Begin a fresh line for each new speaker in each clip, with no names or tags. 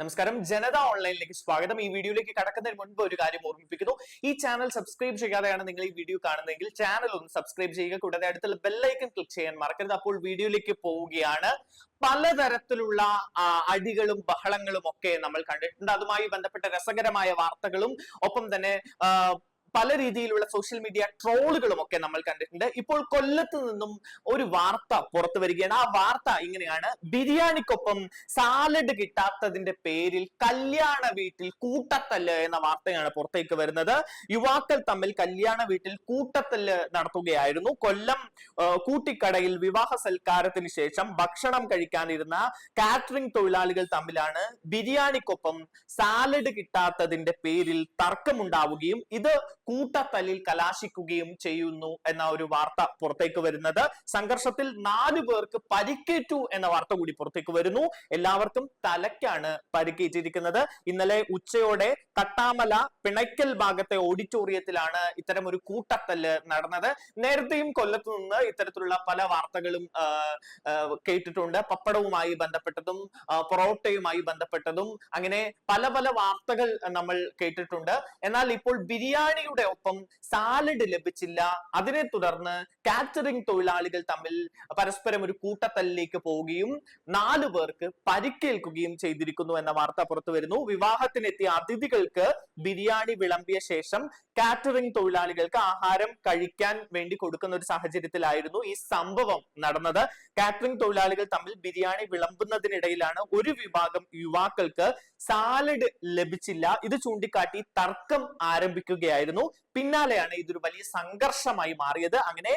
നമസ്കാരം. ജനത ഓൺലൈനിലേക്ക് സ്വാഗതം. ഈ വീഡിയോയിലേക്ക് കടക്കുന്നതിന് മുൻപ് ഒരു കാര്യം ഓർമ്മിപ്പിക്കുന്നു. ഈ ചാനൽ സബ്സ്ക്രൈബ് ചെയ്യാതെയാണ് നിങ്ങൾ ഈ വീഡിയോ കാണുന്നതെങ്കിൽ ചാനൽ ഒന്ന് സബ്സ്ക്രൈബ് ചെയ്യുക. കൂടാതെ അടുത്തുള്ള ബെല്ലൈക്കൺ ക്ലിക്ക് ചെയ്യാൻ മറക്കരുത്. അപ്പോൾ വീഡിയോയിലേക്ക് പോവുകയാണ്. പലതരത്തിലുള്ള അടികളും ബഹളങ്ങളും ഒക്കെ നമ്മൾ കണ്ടിട്ടുണ്ട്. അതുമായി ബന്ധപ്പെട്ട രസകരമായ വാർത്തകളും ഒപ്പം തന്നെ പല രീതിയിലുള്ള സോഷ്യൽ മീഡിയ ട്രോളുകളും ഒക്കെ നമ്മൾ കണ്ടിട്ടുണ്ട്. ഇപ്പോൾ കൊല്ലത്ത് നിന്നും ഒരു വാർത്ത പുറത്തു വരികയാണ്. ആ വാർത്ത ഇങ്ങനെയാണ്. ബിരിയാണിക്കൊപ്പം സാലഡ് കിട്ടാത്തതിന്റെ പേരിൽ കല്യാണ വീട്ടിൽ കൂട്ടത്തല്ല് എന്ന വാർത്തയാണ് പുറത്തേക്ക് വരുന്നത്. യുവാക്കൾ തമ്മിൽ കല്യാണ വീട്ടിൽ കൂട്ടത്തല്ല് നടത്തുകയായിരുന്നു. കൊല്ലം കൂട്ടിക്കടയിൽ വിവാഹ സൽക്കാരത്തിന് ശേഷം ഭക്ഷണം കഴിക്കാനിരുന്ന കാറ്ററിംഗ് തൊഴിലാളികൾ തമ്മിലാണ് ബിരിയാണിക്കൊപ്പം സാലഡ് കിട്ടാത്തതിന്റെ പേരിൽ തർക്കമുണ്ടാവുകയും ഇത് കൂട്ടത്തല്ലിൽ കലാശിക്കുകയും ചെയ്യുന്നു എന്ന ഒരു വാർത്ത പുറത്തേക്ക് വരുന്നത്. സംഘർഷത്തിൽ നാലു പേർക്ക് പരിക്കേറ്റു എന്ന വാർത്ത കൂടി പുറത്തേക്ക് വരുന്നു. എല്ലാവർക്കും തലയ്ക്കാണ് പരിക്കേറ്റിരിക്കുന്നത്. ഇന്നലെ ഉച്ചയോടെ തട്ടാമല പിണയ്ക്കൽ ഭാഗത്തെ ഓഡിറ്റോറിയത്തിലാണ് ഇത്തരം ഒരു കൂട്ടത്തല്ല് നടന്നത്. നേരത്തെയും കൊല്ലത്തു നിന്ന് ഇത്തരത്തിലുള്ള പല വാർത്തകളും കേട്ടിട്ടുണ്ട്. പപ്പടവുമായി ബന്ധപ്പെട്ടതും പൊറോട്ടയുമായി ബന്ധപ്പെട്ടതും. അങ്ങനെ പല പല വാർത്തകൾ നമ്മൾ കേട്ടിട്ടുണ്ട്. എന്നാൽ ഇപ്പോൾ ബിരിയാണിയുടെ ഒപ്പം സാലഡ് ലഭിച്ചില്ല. അതിനെ തുടർന്ന് കാറ്ററിംഗ് തൊഴിലാളികൾ തമ്മിൽ പരസ്പരം ഒരു കൂട്ടത്തല്ലിലേക്ക് പോവുകയും നാലു പേർക്ക് പരിക്കേൽക്കുകയും ചെയ്തിരിക്കുന്നു എന്ന വാർത്ത പുറത്തു വരുന്നു. വിവാഹത്തിനെത്തിയ അതിഥികൾക്ക് ബിരിയാണി വിളമ്പിയ ശേഷം കാറ്ററിംഗ് തൊഴിലാളികൾക്ക് ആഹാരം കഴിക്കാൻ വേണ്ടി കൊടുക്കുന്ന ഒരു സാഹചര്യത്തിലായിരുന്നു ഈ സംഭവം നടന്നത്. കാറ്ററിംഗ് തൊഴിലാളികൾ തമ്മിൽ ബിരിയാണി വിളമ്പുന്നതിനിടയിലാണ് ഒരു വിഭാഗം യുവാക്കൾക്ക് സാലഡ് ലഭിച്ചില്ല. ഇത് ചൂണ്ടിക്കാട്ടി തർക്കം ആരംഭിക്കുകയായിരുന്നു. പിന്നാലെയാണ് ഇതൊരു വലിയ സംഘർഷമായി മാറിയത്. അങ്ങനെ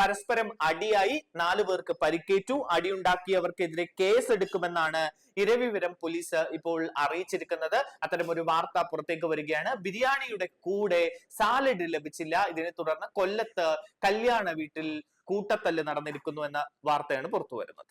പരസ്പരം അടിയായി നാലു പേർക്ക് പരിക്കേറ്റു. അടിയുണ്ടാക്കിയവർക്കെതിരെ കേസ് എടുക്കുമെന്നാണ് ഇരവിവരം പോലീസ് ഇപ്പോൾ അറിയിച്ചിരിക്കുന്നത്. അത്തരം ഒരു വാർത്ത പുറത്തേക്ക് വരികയാണ്. ബിരിയാണിയുടെ കൂടെ സാലഡ് ലഭിച്ചില്ല. ഇതിനെ തുടർന്ന് കൊല്ലത്ത് കല്യാണ വീട്ടിൽ കൂട്ടത്തല്ല് നടന്നിരിക്കുന്നു എന്ന വാർത്തയാണ് പുറത്തു വരുന്നത്